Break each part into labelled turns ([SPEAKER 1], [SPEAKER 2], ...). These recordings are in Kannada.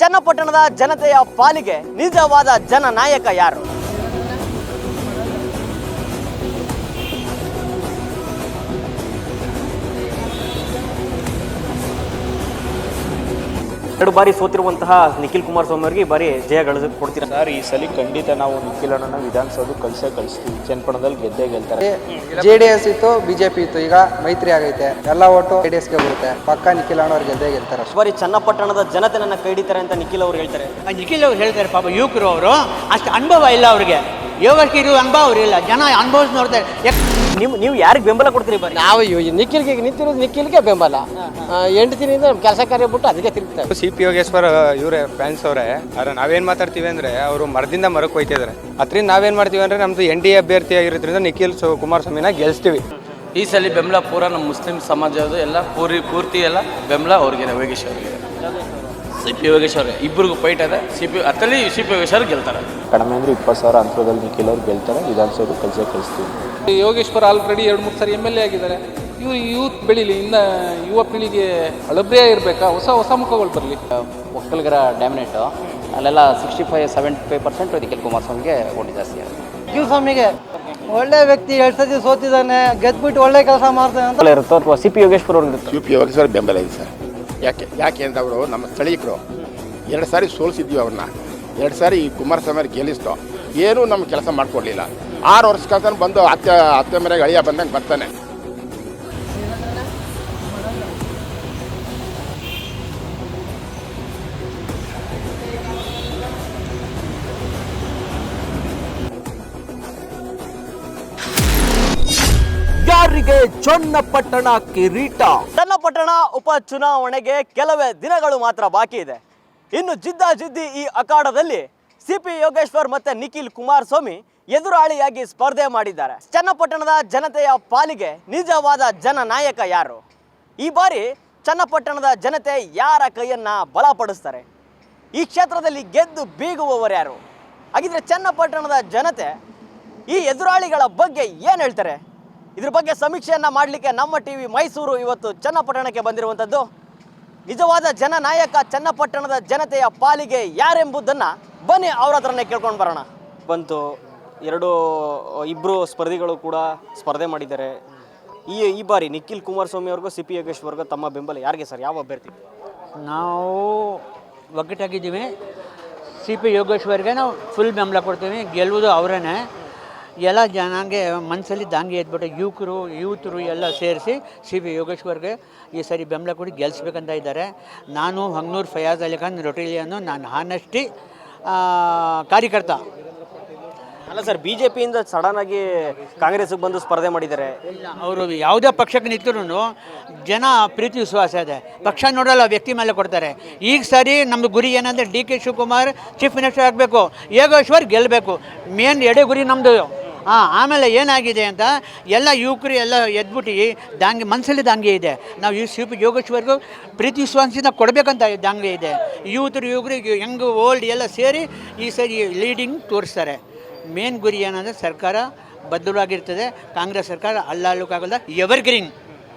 [SPEAKER 1] ಚನ್ನಪಟ್ಟಣದ ಜನತೆಯ ಪಾಲಿಗೆ ನಿಜವಾದ ಜನನಾಯಕ ಯಾರು? ಎರಡು ಬಾರಿ ಸೋತಿರುವಂತಹ ನಿಖಿಲ್ ಕುಮಾರಸ್ವಾಮಿ ಅವರಿಗೆ ಈ ಬಾರಿ ಜಯ ಗಳಿಸ್ ಕೊಡ್ತೀರಾ?
[SPEAKER 2] ಸರ್ ಈ ಸಲ ಖಂಡಿತ ನಾವು ನಿಖಿಲ್ ಅಣ್ಣನ ವಿಧಾನಸೌಧ ಕಳ್ಸೇ ಕಳಿಸ್ತೀವಿ. ಚನ್ನಪಣದಲ್ಲಿ ಗೆದ್ದೇ ಗೆಲ್ತಾರೆ.
[SPEAKER 3] ಜೆ ಡಿ ಎಸ್ ಇತ್ತು ಬಿಜೆಪಿ ಇತ್ತು ಈಗ ಮೈತ್ರಿ ಆಗೈತೆ. ಎಲ್ಲ ಓಟು ಜೆ ಡಿ ಎಸ್ಗೆ ಬರುತ್ತೆ ಪಕ್ಕ ನಿಖಿಲ್ ಅಣ್ಣವ್ರು ಗೆದ್ದೇ ಗೆಲ್ತಾರೆ
[SPEAKER 1] ಈ ಬಾರಿ ಚನ್ನಪಟ್ಟಣದ ಜನತೆ ನನ್ನ ಕೈ ಹಿಡಿತಾರೆ ಅಂತ ನಿಖಿಲ್ ಅವ್ರು ಹೇಳ್ತಾರೆ.
[SPEAKER 4] ಆ ನಿಖಿಲ್ ಅವ್ರು ಹೇಳ್ತಾರೆ ಪಾಪ ಯುವಕರು ಅವರು ಅಷ್ಟು ಅನುಭವ ಇಲ್ಲ ಅವ್ರಿಗೆ. ಯೋಗಕ್ಕೆ ಇರೋ ಅನುಭವ ಅವ್ರಿಲ್ಲ. ಜನ ಅನುಭವಿಸಿ ನೋಡ್ತಾರೆ ಯಾಕೆ
[SPEAKER 1] ನೀವು ನೀವು ಯಾರಿಗೆ ಬೆಂಬಲ ಕೊಡ್ತೀರಿ ಬಾರಿ
[SPEAKER 5] ನಾವು ಇವ್- ನಿಖಿಲ್ಗೆ ನಿಂತಿರೋದು ನಿಖಿಲ್ಗೆ ಬೆಂಬಲ. ಆ, ಎಂಟು ದಿನದಿಂದ ಕೆಲಸ ಕಾರ್ಯ ಬಿಟ್ಟು ಅದಕ್ಕೆ ತಿರುಗ್ತಾರೆ
[SPEAKER 6] ಸಿ ಪಿ ಯೋಗೇಶ್ವರ ಇವರೇ ಫ್ಯಾನ್ಸ್ ಅವರೇ. ಆದ್ರೆ ನಾವೇನ್ ಮಾತಾಡ್ತೀವಿ ಅಂದ್ರೆ ಅವರು ಮರದಿಂದ ಮರಕ್ಕೆ ಹೋಯ್ತಿದ್ದಾರೆ ಅದರಿಂದ ನಾವೇನ್ ಮಾಡ್ತೀವಿ ಅಂದ್ರೆ ನಮ್ದು ಎನ್ ಡಿ ಎ ಅಭ್ಯರ್ಥಿ ಆಗಿರೋದ್ರಿಂದ ನಿಖಿಲ್ ಸು- ಕುಮಾರಸ್ವಾಮಿನ ಗೆಲ್ಸ್ತೀವಿ.
[SPEAKER 7] ಈ ಸಲ ಬೆಂಬಲ ಪೂರ ನಮ್ಮ ಮುಸ್ಲಿಂ ಸಮಾಜದ ಎಲ್ಲ ಪೂರಿ ಪೂರ್ತಿ ಎಲ್ಲ ಬೆಂಬಲ ಅವ್ರಿಗೆ ಯೋಗೇಶ್ ಅವರಿಗೆ ಸಿ ಪಿ ಯೋಗೇಶ್ ಅವ್ರಿಗೆ ಇಬ್ಬರಿಗೂ ಫೈಟ್ ಅದ ಸಿ ಪಿ ಅತ್ತಲ್ಲಿ ಸಿ ಪಿ ಯೋಗೇಶ್ ಅವ್ರು ಗೆಲ್ತಾರೆ.
[SPEAKER 2] ಕಡಿಮೆ ಅಂದ್ರೆ ಇಪ್ಪತ್ತು ಸಾವಿರ ಅಂತರದಲ್ಲಿ ಕೆಲವರು ಅವ್ರು ಗೆಲ್ತಾರೆ ವಿಧಾನಸೌಧ ಕೆಲಸ ಕಳಿಸ್ತೀವಿ.
[SPEAKER 8] ಯೋಗೇಶ್ವರ್ ಆಲ್ರೆಡಿ ಎರಡು ಮೂರು ಸಾರಿ ಎಂ ಎಲ್ ಎ ಆಗಿದ್ದಾರೆ. ಇವರು ಯೂತ್ ಬೆಳೀಲಿ ಇನ್ನು ಯುವ ಪೀಳಿಗೆ ಅಳಬ್ರಿಯ ಇರಬೇಕಾ? ಹೊಸ ಹೊಸ ಮುಖಗಳು ಬರಲಿ.
[SPEAKER 9] ಒಕ್ಕಲಿಗರ ಡ್ಯಾಮಿನೇಟು ಅಲ್ಲೆಲ್ಲ sixty five seventy five percent Nikhil ಕುಮಾರಸ್ವಾಮಿಗೆ vote ಜಾಸ್ತಿ
[SPEAKER 3] ಸ್ವಾಮಿಗೆ ಒಳ್ಳೆ ವ್ಯಕ್ತಿ ಎರಡು ಸತಿ ಸೋತಿದ್ದಾನೆ ಗೆದ್ಬಿಟ್ಟು ಒಳ್ಳೆ ಕೆಲಸ ಮಾಡ್ತಾನೆ ಅಂತ.
[SPEAKER 1] ಇರುತ್ತೋ ಅಥವಾ ಸಿ ಪಿ ಯೋಗೇಶ್ವರ್ ಅವ್ರಿಗೆ ಇರುತ್ತೋ
[SPEAKER 10] ಪಿ ಯೋಗೇಶ್ವರ ಬೆಂಬಲ ಇದೆ ಸರ್. ಯಾಕೆ ಯಾಕೆ ಅಂತ ಅವರು ನಮ್ಮ ಸ್ಥಳೀಯರು. ಎರಡು ಸಾರಿ ಸೋಲಿಸಿದ್ವಿ ಅವ್ರನ್ನ. ಎರಡು ಸಾರಿ ಈ ಕುಮಾರಸ್ವಾಮಿ ಅವ್ರು ಗೆಲ್ಲಿಸ್ತೋ ಏನೂ ನಮ್ಮ ಕೆಲಸ ಮಾಡಿಕೊಡ್ಲಿಲ್ಲ. ಆರು ವರ್ಷ ಕಾಲ ಬಂದು ಅತ್ತೆ ಅತ್ತೆ ಮನೆಗೆ ಅಳಿಯ ಬಂದಂಗೆ ಬರ್ತಾನೆ.
[SPEAKER 1] ಯಾರಿಗೆ ಚನ್ನಪಟ್ಟಣ ಕಿರೀಟ? ಚನ್ನಪಟ್ಟಣ ಉಪ ಚುನಾವಣೆಗೆ ಕೆಲವೇ ದಿನಗಳು ಮಾತ್ರ ಬಾಕಿ ಇದೆ. ಇನ್ನು ಜಿದ್ದಾಜಿದ್ದಿ ಈ ಅಖಾಡದಲ್ಲಿ ಸಿ ಪಿ ಯೋಗೇಶ್ವರ್ ಮತ್ತೆ ನಿಖಿಲ್ ಕುಮಾರಸ್ವಾಮಿ ಎದುರಾಳಿಯಾಗಿ ಸ್ಪರ್ಧೆ ಮಾಡಿದ್ದಾರೆ. ಚನ್ನಪಟ್ಟಣದ ಜನತೆಯ ಪಾಲಿಗೆ ನಿಜವಾದ ಜನನಾಯಕ ಯಾರು? ಈ ಬಾರಿ ಚನ್ನಪಟ್ಟಣದ ಜನತೆ ಯಾರ ಕೈಯನ್ನ ಬಲಪಡಿಸ್ತಾರೆ? ಈ ಕ್ಷೇತ್ರದಲ್ಲಿ ಗೆದ್ದು ಬೀಗುವವರು ಯಾರು? ಹಾಗಿದ್ರೆ ಚನ್ನಪಟ್ಟಣದ ಜನತೆ ಈ ಎದುರಾಳಿಗಳ ಬಗ್ಗೆ ಏನು ಹೇಳ್ತಾರೆ? ಇದ್ರ ಬಗ್ಗೆ ಸಮೀಕ್ಷೆಯನ್ನ ಮಾಡಲಿಕ್ಕೆ ನಮ್ಮ ಟಿವಿ ಮೈಸೂರು ಇವತ್ತು ಚನ್ನಪಟ್ಟಣಕ್ಕೆ ಬಂದಿರುವಂಥದ್ದು ನಿಜವಾದ ಜನನಾಯಕ ಚನ್ನಪಟ್ಟಣದ ಜನತೆಯ ಪಾಲಿಗೆ ಯಾರೆಂಬುದನ್ನು ಬನ್ನಿ ಅವ್ರ ಹತ್ರನೇ ಕೇಳ್ಕೊಂಡು ಬರೋಣ. ಬಂತು. ಎರಡು ಇಬ್ಬರು ಸ್ಪರ್ಧಿಗಳು ಕೂಡ ಸ್ಪರ್ಧೆ ಮಾಡಿದ್ದಾರೆ. ಈ ಈ ಬಾರಿ ನಿಖಿಲ್ ಕುಮಾರಸ್ವಾಮಿ ಅವ್ರಿಗೂ ಸಿ ಪಿ ಯೋಗೇಶ್ವರ್ಗೂ ತಮ್ಮ ಬೆಂಬಲ ಯಾರಿಗೆ ಸರ್? ಯಾವ ಅಭ್ಯರ್ಥಿ?
[SPEAKER 4] ನಾವು ಒಗ್ಗಟ್ಟಾಗಿದ್ದೀವಿ. ಸಿ ಪಿ ಯೋಗೇಶ್ವರ್ಗೆ ನಾವು ಫುಲ್ ಬೆಂಬಲ ಕೊಡ್ತೀವಿ. ಗೆಲ್ಲುವುದು ಅವರೇನೆ. ಎಲ್ಲ ಜನಾಂಗೆ ಮನಸ್ಸಲ್ಲಿ ದಾಂಗೆ ಎದ್ಬಿಟ್ಟು ಯುವಕರು, ಯೂತರು ಎಲ್ಲ ಸೇರಿಸಿ ಸಿ ಬಿ ಯೋಗೇಶ್ವರ್ಗೆ ಈ ಸರಿ ಬೆಂಬಲ ಕೊಡಿ ಗೆಲ್ಲಿಸ್ಬೇಕಂತ ಇದ್ದಾರೆ. ನಾನು ಹಂಗ್ನೂರು ಫಯಾಜ್ ಅಲಿಖಾನ್ ರೊಟೇಲಿಯನ್ನು ನಾನು ಹಾನೆಸ್ಟಿ ಕಾರ್ಯಕರ್ತ.
[SPEAKER 1] ಅಲ್ಲ ಸರ್ ಬಿ ಜೆ ಪಿಯಿಂದ ಸಡನ್ ಆಗಿ ಕಾಂಗ್ರೆಸ್ಗೆ ಬಂದು ಸ್ಪರ್ಧೆ ಮಾಡಿದ್ದಾರೆ.
[SPEAKER 4] ಅವರು ಯಾವುದೇ ಪಕ್ಷಕ್ಕೆ ನಿಂತರೂ ಜನ ಪ್ರೀತಿ ವಿಶ್ವಾಸ ಇದೆ. ಪಕ್ಷ ನೋಡಲ್ಲ, ವ್ಯಕ್ತಿ ಮೇಲೆ ಕೊಡ್ತಾರೆ. ಈಗ ಸರಿ, ನಮ್ಮ ಗುರಿ ಏನಂದರೆ D K Shivakumar chief minister ಆಗಬೇಕು, ಯೋಗೇಶ್ವರ್ ಗೆಲ್ಲಬೇಕು ಮೇನ್ ಎಡೆ ಗುರಿ ನಮ್ಮದು ಹಾಂ, ಆಮೇಲೆ ಏನಾಗಿದೆ ಅಂತ ಎಲ್ಲ ಯುವಕರು ಎಲ್ಲ ಎದ್ಬಿಟ್ಟು ದಾಂಗೆ ಮನಸ್ಸಲ್ಲಿ ದಾಂಗೆ ಇದೆ. ನಾವು ಈ ಶಿವ ಯೋಗೇಶ್ವರ್ಗೂ ಪ್ರೀತಿ ವಿಶ್ವಾಸದಿಂದ ಕೊಡಬೇಕಂತ ದಾಂಗೆ ಇದೆ. ಯೂತ್ರು ಯುವಕರು ಯಂಗ್ ಓಲ್ಡ್ ಎಲ್ಲ ಸೇರಿ ಈ ಸರಿ ಲೀಡಿಂಗ್ ತೋರಿಸ್ತಾರೆ. ಮೇನ್ ಗುರಿ ಏನಂದರೆ ಸರ್ಕಾರ ಬದ್ಧವಾಗಿರ್ತದೆ ಕಾಂಗ್ರೆಸ್ ಸರ್ಕಾರ ಅಲ್ಲಾಳುಕಾಗಲ್ಲ ಎವರ್ ಗ್ರೀನ್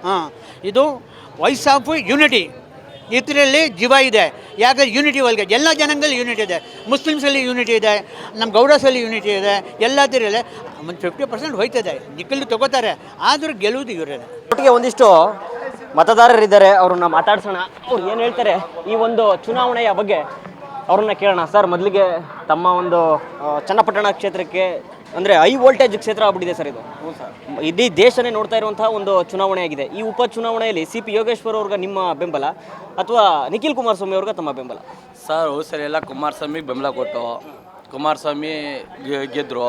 [SPEAKER 4] ಹಾಂ, ಇದು ವಾಯ್ಸ್ ಆಫ್ ಯುನಿಟಿ ಇದರಲ್ಲಿ ಜೀವ ಇದೆ. ಯಾಕಂದ್ರೆ ಯೂನಿಟಿ ಒಳಗೆ? ಎಲ್ಲ ಜನಾಂಗದಲ್ಲಿ ಯೂನಿಟಿ ಇದೆ. ಮುಸ್ಲಿಮ್ಸಲ್ಲಿ ಯೂನಿಟಿ ಇದೆ ನಮ್ಮ ಗೌಡಸಲ್ಲಿ ಯೂನಿಟಿ ಇದೆ ಎಲ್ಲದರಲ್ಲಿ ಒಂದು ಫಿಫ್ಟಿ ಪರ್ಸೆಂಟ್ ಹೋಯ್ತದೆ. ನಿಕ್ಕಲು ತಗೋತಾರೆ. ಆದರೂ ಗೆಲ್ಲುವುದು ಇವರೇ.
[SPEAKER 1] ಒಟ್ಟಿಗೆ ಒಂದಿಷ್ಟು ಮತದಾರರಿದ್ದಾರೆ, ಅವ್ರನ್ನ ಮಾತಾಡ್ಸೋಣ. ಅವ್ರು ಏನು ಹೇಳ್ತಾರೆ? ಈ ಒಂದು ಚುನಾವಣೆಯ ಬಗ್ಗೆ ಅವ್ರನ್ನ ಕೇಳೋಣ. ಸರ್, ಮೊದಲಿಗೆ ತಮ್ಮ ಒಂದು ಚನ್ನಪಟ್ಟಣ ಕ್ಷೇತ್ರಕ್ಕೆ, ಅಂದರೆ ಹೈ ವೋಲ್ಟೇಜ್ ಕ್ಷೇತ್ರ ಆಗ್ಬಿಟ್ಟಿದೆ ಸರ್ ಇದು. ಇಡೀ ದೇಶನೇ ನೋಡ್ತಾ ಇರುವಂತಹ ಒಂದು ಚುನಾವಣೆ ಆಗಿದೆ. ಈ ಉಪ ಚುನಾವಣೆಯಲ್ಲಿ ಸಿ ಪಿ ಯೋಗೇಶ್ವರ್ ಅವ್ರಿಗೆ ನಿಮ್ಮ ಬೆಂಬಲ ಅಥವಾ ನಿಖಿಲ್ ಕುಮಾರಸ್ವಾಮಿ ಅವ್ರಿಗೆ ತಮ್ಮ ಬೆಂಬಲ?
[SPEAKER 7] ಸರ್ ಹೋದ ಸರಿ ಎಲ್ಲ ಕುಮಾರಸ್ವಾಮಿಗೆ ಬೆಂಬಲ ಕೊಟ್ಟು, ಕುಮಾರಸ್ವಾಮಿ ಗೆದ್ದರು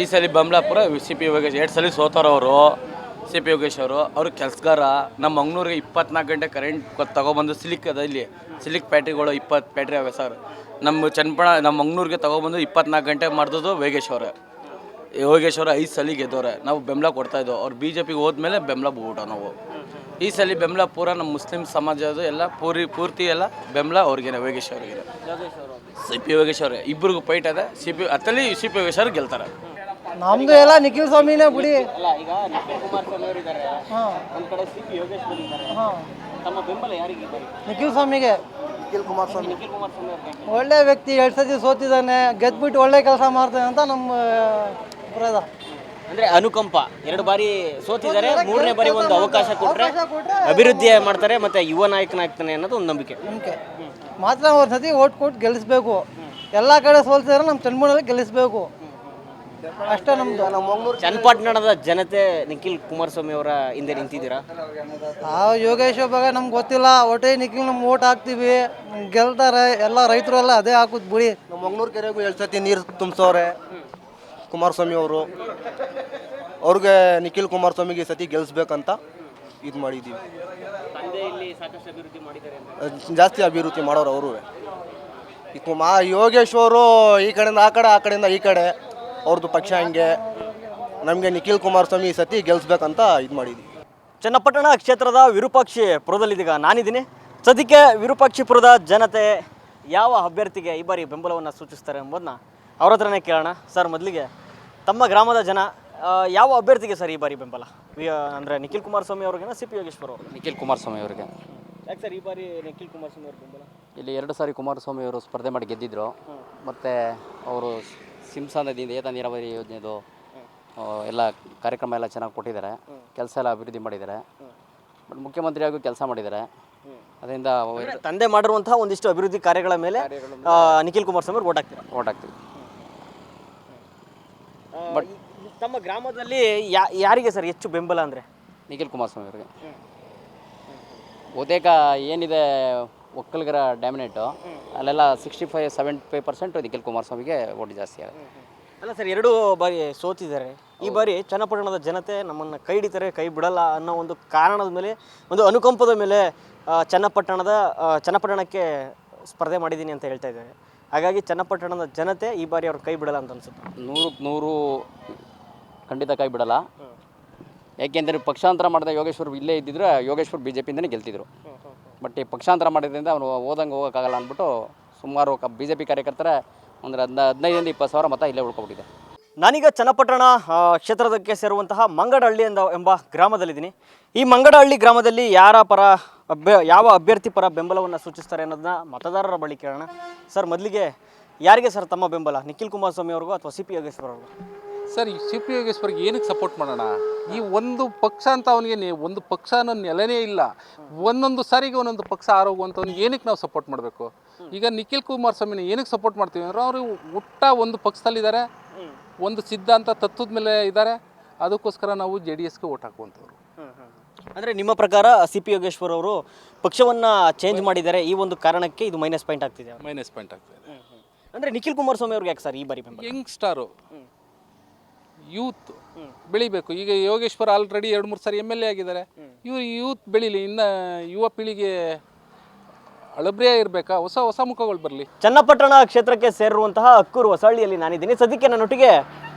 [SPEAKER 7] ಈ ಸಲ ಬೆಂಬಲ ಪೂರ ಸಿ ಪಿ ಯೋಗೇಶ್, ಎರಡು ಸಲ ಸೋತಾರವರು ಸಿ ಪಿ ಯೋಗೇಶ್ ಅವರು ಅವರು ಕೆಲಸಗಾರ. ನಮ್ಮ ಮಂಗ್ಳೂರಿಗೆ ಇಪ್ಪತ್ನಾಲ್ಕು ಗಂಟೆ ಕರೆಂಟ್ ತಗೊಬಂದು ಸಿಲಿಕ್ ಅದ ಇಲ್ಲಿ. ಸಿಲಿಕ್ ಪ್ಯಾಟ್ರಿಗಳು ಇಪ್ಪತ್ತು ಪ್ಯಾಟ್ರಿ ಅವೆ ಸರ್ ನಮ್ಮ ಚನ್ನಪಣ, ನಮ್ಮ ಮಂಗ್ಳೂರಿಗೆ ತಗೊಬಂದು ಇಪ್ಪತ್ನಾಲ್ಕು ಗಂಟೆ ಮಾಡಿದ್ದು ಯೋಗೇಶ್ ಅವರೇ. ಯೋಗೇಶ್ ಅವರು ಐದು ಸಲ ಗೆದ್ದವ್ರೆ. ನಾವು ಬೆಂಬಲ ಕೊಡ್ತಾ ಇದ್ದೋ ಅವ್ರು ಬಿ ಜೆ ಪಿಗೆ ಹೋದ್ಮೇಲೆ ಬೆಂಬಲ ಬಿಟ್ಟ ನಾವು. ಈ ಸಲ ಬೆಂಬಲ ಪೂರ ನಮ್ಮ ಮುಸ್ಲಿಂ ಸಮಾಜದ ಎಲ್ಲ ಪೂರಿ ಪೂರ್ತಿ ಎಲ್ಲ ಬೆಂಬಲ ಅವ್ರಿಗೆ ಯೋಗೇಶ್ ಅವ್ರಿಗೆ ಸಿ ಪಿ ಯೋಗೇಶ್ ಅವರೇ ಇಬ್ಬರಿಗೂ ಪೈಟ್ ಅದ. ಸಿ ಪಿ ಅತ್ತಲ್ಲಿ ಸಿ ಪಿ ಯೋಗೇಶ್ ಅವ್ರು ಗೆಲ್ತಾರೆ.
[SPEAKER 3] ನಮ್ದು ಎಲ್ಲ ನಿಖಿಲ್ ಸ್ವಾಮಿನೇ ಬಿಡಿ.
[SPEAKER 1] ಅಲ್ಲ ಈಗ ನಿಖಿಲ್ ಕುಮಾರಸ್ವಾಮಿ ಅವರು ಇದ್ದಾರೆ ಒಂದ್ ಕಡೆ ಸಿ ಪಿ ಯೋಗೇಶ್ವರ್ ಇದ್ದಾರೆ ತಮ್ಮ ಬೆಂಬಲ ಯಾರಿಗೆ
[SPEAKER 3] ನಿಖಿಲ್ ಸ್ವಾಮಿಗೆ. ನಿಖಿಲ್ ಕುಮಾರಸ್ವಾಮಿ
[SPEAKER 1] ನಿಖಿಲ್ ಕುಮಾರಸ್ವಾಮಿ ಅವ್ರಿಗೆ
[SPEAKER 3] ಒಳ್ಳೆ ವ್ಯಕ್ತಿ ಎರಡು ಸತಿ ಸೋತಿದ್ದಾನೆ ಗೆದ್ಬಿಟ್ಟು ಒಳ್ಳೆ ಕೆಲಸ ಮಾಡ್ತಾನೆ ಅಂತ ನಮ್ಮ ಅಭಿಪ್ರಾಯ
[SPEAKER 1] ಅಂದ್ರೆ ಅನುಕಂಪ ಎರಡು ಬಾರಿ ಸೋತಿದ್ದಾರೆ ಮೂರನೇ ಬಾರಿ ಒಂದು ಅವಕಾಶ ಕೊಟ್ಟರೆ ಅಭಿವೃದ್ಧಿ ಮಾಡ್ತಾರೆ ಮತ್ತೆ ಯುವ ನಾಯಕನಾಗ್ತಾನೆ ಅನ್ನೋದು ಒಂದು ನಂಬಿಕೆ.
[SPEAKER 3] ನಂಬಿಕೆ. ಮಾತ್ರ ಒಂದು ಸತಿ ಓಟ್ ಕೊಟ್ಟು ಗೆಲ್ಲಿಸ್ಬೇಕು. ಎಲ್ಲ ಕಡೆ ಸೋಲ್ಸಿದ್ರೆ ನಮ್ಮ ಚನ್ಮೂರಲ್ಲಿ ಗೆಲ್ಲಿಸ್ಬೇಕು. ಅಷ್ಟೇ ನಮ್ದು. ನಮ್ಮ ಮಂಗ್ಳೂರು
[SPEAKER 1] ಚನ್ನಪಟ್ಟಣದ ಜನತೆ ನಿಖಿಲ್ ಕುಮಾರಸ್ವಾಮಿ ಅವರ ಹಿಂದೆ ನಿಂತಿದ್ದೀರಾ?
[SPEAKER 3] ಆ ಯೋಗೇಶ್ ಬಗ್ಗೆ ನಮ್ಗೆ ಗೊತ್ತಿಲ್ಲ. ಒಟ್ಟೆ ನಿಖಿಲ್ ನಮ್ಗೆ ಓಟ್ ಹಾಕ್ತೀವಿ. ಗೆಲ್ತಾರೆ. ಎಲ್ಲ ರೈತರು ಎಲ್ಲ ಅದೇ ಹಾಕುದು ಬಿಡಿ.
[SPEAKER 11] ನಮ್ಮ ಮಂಗ್ಳೂರು ಕೆರೆಗೂ ಎರಡು ಸತಿ ನೀರು ತುಂಬಿಸೋರೆ ಕುಮಾರಸ್ವಾಮಿ ಅವರು. ಅವ್ರಿಗೆ ನಿಖಿಲ್ ಕುಮಾರಸ್ವಾಮಿಗೆ ಈ ಸತಿ ಗೆಲ್ಲಿಸ್ಬೇಕಂತ ಇದು ಮಾಡಿದ್ದೀವಿ
[SPEAKER 1] ತಂದೆ ಇಲ್ಲಿ ಸಾಕಷ್ಟು ಅಭಿವೃದ್ಧಿ ಮಾಡಿದ್ದಾರೆ
[SPEAKER 11] ಅಹ್ ಜಾಸ್ತಿ ಅಭಿವೃದ್ಧಿ ಮಾಡೋರು ಅವರು ಈ ಕುಮಾ ಯೋಗೇಶ್ ಅವರು ಈ ಕಡೆಯಿಂದ ಆ ಕಡೆ ಆ ಕಡೆಯಿಂದ ಈ ಕಡೆ. ಅವ್ರದ್ದು ಪಕ್ಷ ಹಂಗೆ ನಮಗೆ ನಿಖಿಲ್ ಕುಮಾರಸ್ವಾಮಿ ಈ ಸತಿ ಗೆಲ್ಲಿಸ್ಬೇಕಂತ ಇದು ಮಾಡಿದ್ವಿ.
[SPEAKER 1] ಚನ್ನಪಟ್ಟಣ ಕ್ಷೇತ್ರದ ವಿರೂಪಾಕ್ಷಿಪುರದಲ್ಲಿದ್ದೀಗ ನಾನಿದ್ದೀನಿ. ಸದ್ಯಕ್ಕೆ ವಿರೂಪಾಕ್ಷಿಪುರದ ಜನತೆ ಯಾವ ಅಭ್ಯರ್ಥಿಗೆ ಈ ಬಾರಿ ಬೆಂಬಲವನ್ನು ಸೂಚಿಸ್ತಾರೆ ಎಂಬುದನ್ನ ಅವ್ರ ಹತ್ರನೇ ಕೇಳೋಣ. ಸರ್ ಮೊದಲಿಗೆ ತಮ್ಮ ಗ್ರಾಮದ ಜನ ಆ, ಯಾವ ಅಭ್ಯರ್ಥಿಗೆ ಸರ್ ಈ ಬಾರಿ ಬೆಂಬಲ? ಅಂದರೆ ಅಂದ್ರೆ ನಿಖಿಲ್ ಕುಮಾರಸ್ವಾಮಿ ಅವ್ರಿಗೆ ಸಿ ಪಿ ಯೋಗೇಶ್ವರ್ ಅವರು
[SPEAKER 9] ನಿಖಿಲ್ ಕುಮಾರಸ್ವಾಮಿ ಅವರಿಗೆ.
[SPEAKER 1] ಯಾಕೆ ಸರ್ ಈ ಬಾರಿ ನಿಖಿಲ್ ಕುಮಾರಸ್ವಾಮಿ ಅವ್ರ ಬೆಂಬಲ?
[SPEAKER 9] ಇಲ್ಲಿ ಎರಡು ಸಾರಿ ಕುಮಾರಸ್ವಾಮಿ ಅವರು ಸ್ಪರ್ಧೆ ಮಾಡಿ ಗೆದ್ದಿದ್ರು. ಮತ್ತು ಅವರು ಸಿಂಸಾ ನದಿಯಿಂದ ಏತ ನೀರಾವರಿ ಯೋಜನೆದು ಎಲ್ಲ ಕಾರ್ಯಕ್ರಮ ಎಲ್ಲ ಚೆನ್ನಾಗಿ ಕೊಟ್ಟಿದ್ದಾರೆ. ಕೆಲಸ ಎಲ್ಲ ಅಭಿವೃದ್ಧಿ ಮಾಡಿದ್ದಾರೆ. ಬಟ್ ಮುಖ್ಯಮಂತ್ರಿಯಾಗೂ ಕೆಲಸ ಮಾಡಿದ್ದಾರೆ. ಅದರಿಂದ
[SPEAKER 1] ಅಂದ್ರೆ ತಂದೆ ಮಾಡಿರುವಂತಹ ಒಂದಿಷ್ಟು ಅಭಿವೃದ್ಧಿ ಕಾರ್ಯಗಳ ಮೇಲೆ ಆ, ನಿಖಿಲ್ ಕುಮಾರಸ್ವಾಮಿ ಸ್ವಾಮಿ ಓಟ್ ಹಾಕ್ತಾರೆ
[SPEAKER 9] ಓಟ್ ಹಾಕ್ತೀವಿ
[SPEAKER 1] ಬಟ್ ತಮ್ಮ ಗ್ರಾಮದಲ್ಲಿ ಯಾ- ಯಾರಿಗೆ ಸರ್ ಹೆಚ್ಚು ಬೆಂಬಲ ಅಂದ್ರೆ?
[SPEAKER 9] ನಿಖಿಲ್ ಕುಮಾರಸ್ವಾಮಿ ಅವರಿಗೆ. ಬಹುತೇಕ ಏನಿದೆ ಒಕ್ಕಲಿಗರ ಡ್ಯಾಮಿನೇಟು ಅಲ್ಲೆಲ್ಲ sixty five seventy five percent Nikhil ಕುಮಾರಸ್ವಾಮಿಗೆ vote ಜಾಸ್ತಿ ಆಗುತ್ತೆ.
[SPEAKER 1] ಅಲ್ಲ ಸರ್ ಎರಡು ಬಾರಿ ಸೋತಿದ್ದಾರೆ. ಈ ಬಾರಿ ಚನ್ನಪಟ್ಟಣದ ಜನತೆ ನಮ್ಮನ್ನು ಕೈ ಹಿಡಿತಾರೆ ಕೈ ಬಿಡಲ್ಲ ಅನ್ನೋ ಒಂದು ಕಾರಣದ ಮೇಲೆ ಒಂದು ಅನುಕಂಪದ ಮೇಲೆ ಆ, ಚನ್ನಪಟ್ಟಣದ ಆ, ಚನ್ನಪಟ್ಟಣಕ್ಕೆ ಸ್ಪರ್ಧೆ ಮಾಡಿದ್ದೀನಿ ಅಂತ ಹೇಳ್ತಾ ಇದ್ದಾರೆ. ಹಾಗಾಗಿ ಚನ್ನಪಟ್ಟಣದ ಜನತೆ ಈ ಬಾರಿ ಅವ್ರ ಕೈ ಬಿಡಲ್ಲ ಅಂತ ಅನ್ಸುತ್ತೆ.
[SPEAKER 9] ನೂರಕ್ಕೆ ನೂರು ಖಂಡಿತ ಕೈ ಬಿಡಲ್ಲ. ಯಾಕೆಂದರೆ ಪಕ್ಷಾಂತರ ಮಾಡಿದ ಯೋಗೇಶ್ವರ್ ಇಲ್ಲೇ ಇದ್ದಿದ್ರೆ ಯೋಗೇಶ್ವರ್ ಬಿ ಜೆ ಪಿಯಿಂದನೇ ಗೆಲ್ತಿದ್ರು ಬಟ್ ಈ ಪಕ್ಷಾಂತರ ಮಾಡಿದ್ರಿಂದ ಅವನು ಓದಂಗೆ ಹೋಗೋಕ್ಕಾಗಲ್ಲ ಅಂದ್ಬಿಟ್ಟು ಸುಮಾರು ಬಿ ಜೆ ಪಿ ಕಾರ್ಯಕರ್ತರ ಒಂದು ಹದಿನ ಹದಿನೈದರಿಂದ ಇಪ್ಪತ್ತು ಸಾವಿರ ಮತ ಇಲ್ಲೇ ಉಳ್ಕೊಬಿಟ್ಟಿದೆ.
[SPEAKER 1] ನಾನೀಗ ಚನ್ನಪಟ್ಟಣ ಕ್ಷೇತ್ರದಕ್ಕೆ ಸೇರುವಂತಹ ಮಂಗಡಹಳ್ಳಿ ಎಂದ, ಎಂಬ ಗ್ರಾಮದಲ್ಲಿದ್ದೀನಿ. ಈ ಮಂಗಡಹಳ್ಳಿ ಗ್ರಾಮದಲ್ಲಿ ಯಾರ ಪರ ಅಭ್ಯ, ಯಾವ ಅಭ್ಯರ್ಥಿ ಪರ ಬೆಂಬಲವನ್ನು ಸೂಚಿಸ್ತಾರೆ ಅನ್ನೋದನ್ನ ಮತದಾರರ ಬಳಿ ಕೇಳೋಣ. ಸರ್, ಮೊದಲಿಗೆ ಯಾರಿಗೆ ಸರ್ ತಮ್ಮ ಬೆಂಬಲ? ನಿಖಿಲ್ ಕುಮಾರಸ್ವಾಮಿ ಅವ್ರಿಗೂ ಅಥವಾ ಸಿ ಪಿ ಯೋಗೇಶ್ವರ್ ಅವ್ರಿಗೂ?
[SPEAKER 8] ಸರ್ ಈ ಸಿ ಪಿ ಯೋಗೇಶ್ವರ್ಗೆ ಏನಕ್ಕೆ ಸಪೋರ್ಟ್ ಮಾಡೋಣ? ಈ ಒಂದು ಪಕ್ಷ ಅಂತ ಅವನಿಗೆ ಒಂದು ಪಕ್ಷ ಅನ್ನೋ ನೆಲೆನೇ ಇಲ್ಲ. ಒಂದೊಂದು ಸಾರಿಗೆ ಒಂದೊಂದು ಪಕ್ಷ ಆರೋಗುವಂಥವ್ನಿಗೆ ಏನಕ್ಕೆ ನಾವು ಸಪೋರ್ಟ್ ಮಾಡಬೇಕು? ಈಗ ನಿಖಿಲ್ ಕುಮಾರ್ ಸ್ವಾಮಿನ ಏನಕ್ಕೆ ಸಪೋರ್ಟ್ ಮಾಡ್ತೀವಿ ಅಂದ್ರೆ ಅವರು ಹುಟ್ಟ ಒಂದು ಪಕ್ಷದಲ್ಲಿದ್ದಾರೆ. ಒಂದು ಸಿದ್ಧಾಂತ ತತ್ವದ ಮೇಲೆ ಇದ್ದಾರೆ. ಅದಕ್ಕೋಸ್ಕರ ನಾವು ಜೆ ಡಿ ಎಸ್ಗೆ ಓಟ್ ಹಾಕುವಂಥವ್ರು.
[SPEAKER 1] ಅಂದರೆ ನಿಮ್ಮ ಪ್ರಕಾರ ಸಿ ಪಿ ಯೋಗೇಶ್ವರ್ ಅವರು ಪಕ್ಷವನ್ನು ಚೇಂಜ್ ಮಾಡಿದ್ದಾರೆ. ಈ ಒಂದು ಕಾರಣಕ್ಕೆ ಇದು ಮೈನಸ್ ಪಾಯಿಂಟ್ ಆಗ್ತಿದೆ
[SPEAKER 8] ಮೈನಸ್ ಪಾಯಿಂಟ್ ಆಗ್ತಿದೆ.
[SPEAKER 1] ಅಂದರೆ ನಿಖಿಲ್ ಕುಮಾರಸ್ವಾಮಿ ಅವ್ರಿಗೆ ಯಾಕೆ ಸರ್ ಈ ಬಾರಿ
[SPEAKER 8] ಯಂಗ್ ಸ್ಟಾರು ಯೂತ್ ಬೆಳಿಬೇಕು. ಈಗ ಯೋಗೇಶ್ವರ್ ಆಲ್ರೆಡಿ ಎರಡು ಮೂರು ಸಾರಿ ಎಂ ಎಲ್ ಎ ಆಗಿದ್ದಾರೆ. ಇವರು ಯೂತ್ ಬೆಳೀಲಿ ಇನ್ನು ಯುವ ಪೀಳಿಗೆ ಅಳಬ್ರಿಯ ಇರಬೇಕಾ? ಹೊಸ ಹೊಸ ಮುಖಗಳು ಬರಲಿ.
[SPEAKER 1] ಚನ್ನಪಟ್ಟಣ ಕ್ಷೇತ್ರಕ್ಕೆ ಸೇರಿರುವಂತಹ ಅಕ್ಕೂರು ಹೊಸಳ್ಳಿಯಲ್ಲಿ ನಾನಿದ್ದೀನಿ. ಸದ್ಯಕ್ಕೆ ನನ್ನೊಟ್ಟಿಗೆ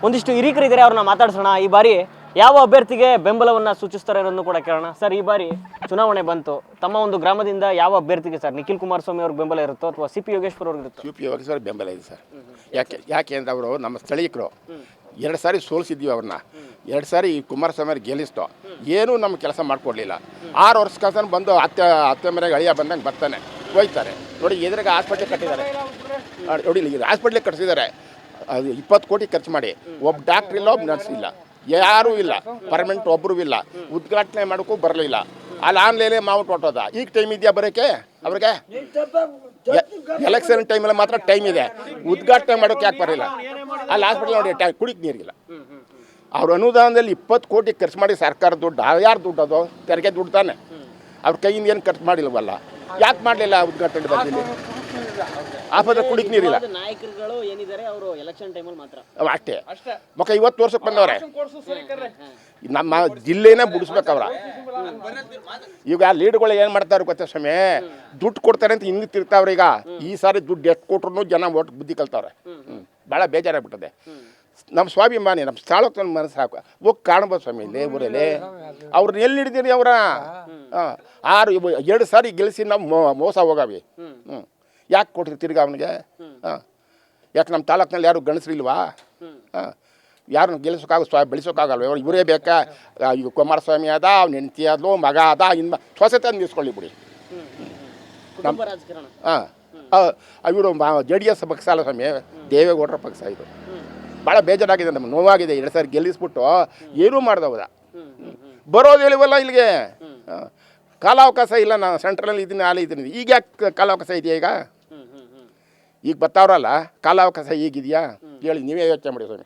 [SPEAKER 1] ಒಂದಿಷ್ಟು ಹಿರೀಕರಿದ್ದಾರೆ. ಅವ್ರನ್ನ ಮಾತಾಡ್ಸೋಣ. ಈ ಬಾರಿ ಯಾವ ಅಭ್ಯರ್ಥಿಗೆ ಬೆಂಬಲವನ್ನು ಸೂಚಿಸ್ತಾರೆ ಅನ್ನೋದನ್ನು ಕೂಡ ಕೇಳೋಣ. ಸರ್ ಈ ಬಾರಿ ಚುನಾವಣೆ ಬಂತು. ತಮ್ಮ ಒಂದು ಗ್ರಾಮದಿಂದ ಯಾವ ಅಭ್ಯರ್ಥಿಗೆ ಸರ್? ನಿಖಿಲ್ ಕುಮಾರಸ್ವಾಮಿ ಅವ್ರಿಗೆ ಬೆಂಬಲ ಇರುತ್ತೋ ಅಥವಾ ಸಿ ಪಿ ಯೋಗೇಶ್ವರ್ ಅವ್ರಿಗೆ ಇರುತ್ತೋ?
[SPEAKER 10] ಯು ಪಿ ಯೋಗೇಶ್ವರ ಬೆಂಬಲ ಇದೆ ಸರ್. ಯಾಕೆ ಯಾಕೆ ಅಂದ್ರೆ ಅವರು ನಮ್ಮ ಸ್ಥಳೀಕರು ಎರಡು ಸಾರಿ ಸೋಲಿಸಿದ್ದೀವಿ ಅವ್ರನ್ನ. ಎರಡು ಸಾರಿ ಈ ಕುಮಾರಸ್ವಾಮಿ ಗೆಲ್ಲಿಸ್ತೋ. ಏನೂ ನಮ್ಮ ಕೆಲಸ ಮಾಡಿಕೊಡ್ಲಿಲ್ಲ. ಆರು ವರ್ಷ ಕೆಲಸ ಬಂದು ಅತ್ತೆ ಅತ್ತೆ ಮನೆಗೆ ಅಳಿಯ ಬಂದಂಗೆ ಬರ್ತಾನೆ. ಹೋಯ್ತಾರೆ. ನೋಡಿ, ಎದುರಿಗೆ ಆಸ್ಪತ್ರೆ ಕಟ್ಟಿದ್ದಾರೆ. ನೋಡಿ, ಇಲ್ಲಿ ಹಾಸ್ಪಿಟ್ಲಿಗೆ ಕಟ್ಟಿಸಿದ್ದಾರೆ ಅದು ಇಪ್ಪತ್ತು ಕೋಟಿ ಖರ್ಚು ಮಾಡಿ. ಒಬ್ಬ ಡಾಕ್ಟ್ರ್ ಇಲ್ಲ, ಒಬ್ಬ ನರ್ಸ್ ಇಲ್ಲ. ಯಾರೂ ಇಲ್ಲ. ಪರ್ಮನೆಂಟ್ ಒಬ್ಬರು ಇಲ್ಲ. ಉದ್ಘಾಟನೆ ಮಾಡೋಕ್ಕೂ ಬರಲಿಲ್ಲ. ಅಲ್ಲಿ ಆನ್ಲೈನೇ ಮಾವು ಹೊಟ್ಟೋದ ಈಗ ಟೈಮ್ ಇದೆಯಾ ಬರೋಕ್ಕೆ ಅವ್ರಿಗೆ? ಎಲೆಕ್ಷನ್ ಟೈಮಲ್ಲಿ ಮಾತ್ರ ಟೈಮ್ ಇದೆ. ಉದ್ಘಾಟನೆ ಮಾಡೋಕೆ ಯಾಕೆ ಬರಲಿಲ್ಲ? ಅಲ್ಲಿ ಹಾಸ್ಪಿಟಲ್ ನೋಡಿ ಟ್ಯಾಂಕ್ ಕುಡಿಕ್ ನೀರಿಲ್ಲ ಅವ್ರ ಅನುದಾನದಲ್ಲಿ ಇಪ್ಪತ್ತು ಕೋಟಿ ಖರ್ಚು ಮಾಡಿ ಸರ್ಕಾರ ದುಡ್ಡು ಯಾರು ದುಡ್ಡು ಅದು? ತೆರಿಗೆ ದುಡ್ಡು ತಾನೆ. ಅವ್ರ ಕೈಯಿಂದ ಏನು ಖರ್ಚು ಮಾಡಿಲ್ವಲ್ಲ? ಯಾಕೆ ಮಾಡಲಿಲ್ಲ ಉದ್ಘಾಟನೆ ಬಂದಿಲ್ಲಿ? ಆಸ್ಪತ್ರೆ ಕುಡಿಕ್ ನೀರಿಲ್ಲ.
[SPEAKER 1] ನಾಯಕರುಗಳು ಏನಿದ್ದಾರೆ ಅವರು ಎಲೆಕ್ಷನ್ ಟೈಮಲ್ಲಿ ಮಾತ್ರ.
[SPEAKER 10] ಅವ್ ಅಷ್ಟೇ. ಮಕ್ಕ ಇವತ್ತು ವರ್ಷಕ್ಕೆ ಬಂದವ್ರೆ. ನಮ್ಮ ಜಿಲ್ಲೆನ ಬಿಡಿಸ್ಬೇಕವ್ರ. ಈಗ ಈಗ ಲೀಡ್ಗಳು ಏನು ಮಾಡ್ತಾರೆ ಗೊತ್ತಾ ಸ್ವಾಮಿ? ದುಡ್ಡು ಕೊಡ್ತಾರೆ ಅಂತ ಹಿಂದೆ ತಿರ್ತಾವ್ರೆ ಈಗ. ಈ ಸಾರಿ ದುಡ್ಡು ಎಷ್ಟು ಕೊಟ್ರು ಜನ ಒಟ್ಟು ಬುದ್ಧಿ ಕಲ್ತಾವ್ರೆ. ಹ್ಞೂ ಭಾಳ ಬೇಜಾರಾಗ್ಬಿಟ್ಟದೆ. ನಮ್ಮ ಸ್ವಾಭಿಮಾನಿ ನಮ್ಮ ಸ್ಥಳಕ್ಕೆ ನನ್ನ ಮನಸ್ಸು ಹಾಕು. ಹೋಗಿ ಕಾಣ್ಬೋದು ಸ್ವಾಮಿ ಇಲ್ಲಿ ಊರಲ್ಲಿ. ಅವ್ರನ್ನ ಎಲ್ಲಿ ಹಿಡಿದಿರಿ ಅವರ? ಹಾಂ. ಆರು ಎರಡು ಸಾರಿ ಗೆಲ್ಲಿಸಿ ನಾವು ಮೋಸ ಹೋಗಾವಿ. ಹ್ಞೂ ಯಾಕೆ ಕೊಟ್ರಿ ತಿರ್ಗಿ ಅವನಿಗೆ? ಹಾಂ ಯಾಕೆ ನಮ್ಮ ತಾಲೂಕಿನಲ್ಲಿ ಯಾರು ಗಣಿಸ್ರಿಲ್ವಾ ಹಾಂ ಯಾರನ್ನು ಗೆಲ್ಲಿಸೋಕ್ಕಾಗ ಸ್ವ ಬೆಳೆಸೋಕ್ಕಾಗಲ್ವ? ಇವ್ರು ಇವರೇ ಬೇಕಾ? ಇವ್ ಈಗ ಕುಮಾರಸ್ವಾಮಿ ಅದ ಅವ್ನ ಹೆಂಡತಿ ಆದ್ಲು ಮಗ ಅದ ಇನ್ನು ಸ್ವಸತೆ ತಂದು ನಿಲ್ಸ್ಕೊಳ್ಳಿ ಬಿಡಿ. ಹಾಂ ಇವರು ಜೆ ಡಿ ಎಸ್ ಪಕ್ಷ ಅಲ್ಲ ಸ್ವಾಮಿ ದೇವೇಗೌಡರ ಪಕ್ಷ ಇದು. ಭಾಳ ಬೇಜಾರಾಗಿದೆ ನಮ್ಗೆ ನೋವಾಗಿದೆ ಎರಡು ಸಾರಿ ಗೆಲ್ಲಿಸ್ಬಿಟ್ಟು ಏನೂ ಮಾಡ್ದವ್ದ ಬರೋದು ಹೇಳಿವಲ್ಲ ಇಲ್ಲಿಗೆ? ಕಾಲ ಕಾಲಾವಕಾಶ ಇಲ್ಲ ನಾನು ಸೆಂಟ್ರಲ್ಲಿ ಇದ್ದೀನಿ ಅಲ್ಲಿ ಇದ್ದೀನಿ. ಈಗ ಯಾಕೆ ಕಾಲಾವಕಾಶ ಇದೆಯಾ ಈಗ? ಈಗ ಬರ್ತಾವ್ರಲ್ಲ ಕಾಲಾವಕಾಶ ಈಗಿದೆಯಾ? ಹೇಳಿ ನೀವೇ ಯೋಚನೆ ಮಾಡಿ ಸ್ವಾಮಿ.